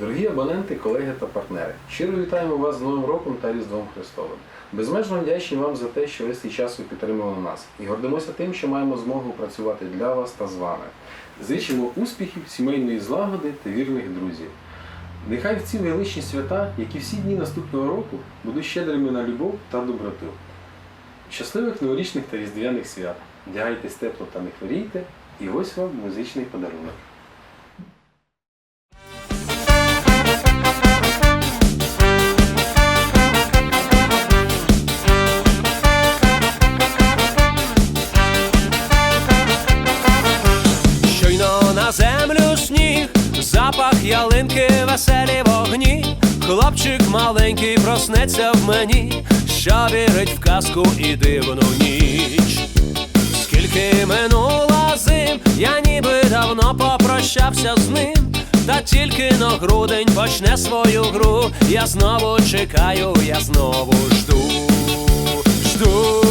Дорогі абоненти, колеги та партнери, щиро вітаємо вас з Новим роком та Різдвом Христовим. Безмежно вдячні вам за те, що весь цей час підтримували нас і гордимося тим, що маємо змогу працювати для вас та з вами. Зичимо успіхів, сімейної злагоди та вірних друзів. Нехай в ці величні свята, як і всі дні наступного року, будуть щедрими на любов та доброту. Щасливих новорічних та різдвяних свят! Вдягайтесь тепло та не хворійте, і ось вам музичний подарунок. Хлопчик маленький проснеться в мені, що вірить в казку і дивну ніч. Скільки минуло зим, я ніби давно попрощався з ним. Та тільки на грудень почне свою гру. Я знову чекаю, я знову жду, жду,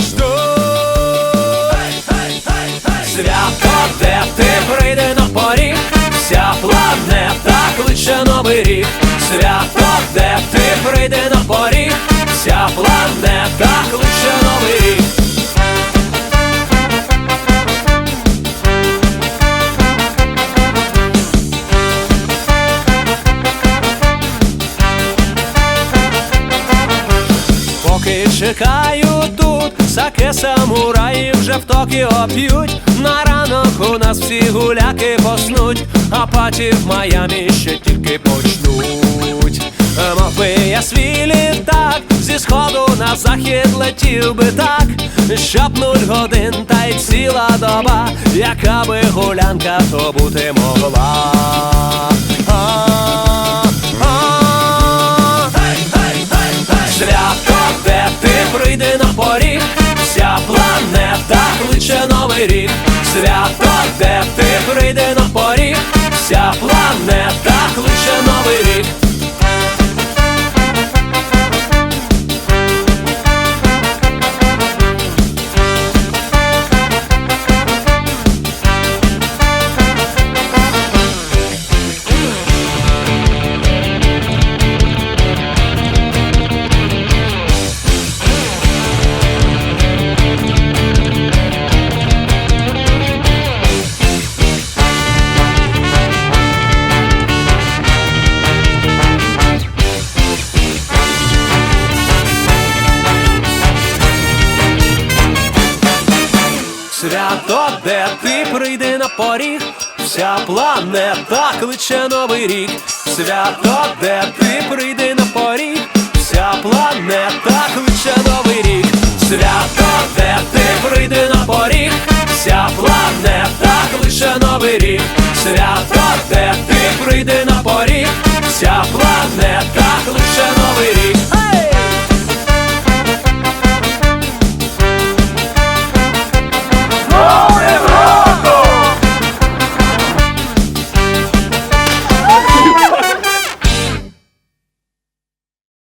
жду. Свято, де ти прийде на поріг, вся планета кличе новий рік. Свято, де ти прийде на поріг, вся планета кличе новий рік. Поки чекаю тут, саке самураї вже в Токіо п'ють. На ранок у нас всі гуляки поснуть, а паті в Майамі ще тільки почнуть. Сходу на захід летів би так, щоб нуль годин та й ціла доба, яка би гулянка то бути могла. Свято, де ти прийди на поріг, вся планета кличе новий рік. Свято, де ти прийди на поріг, вся планета кличе новий рік. Свято, де ти прийди на поріг, вся планета кличе новий рік. Свято, де ти прийди на поріг, вся планета кличе новий рік. Свято, де ти прийди на поріг, вся планета кличе новий рік. Свято, де ти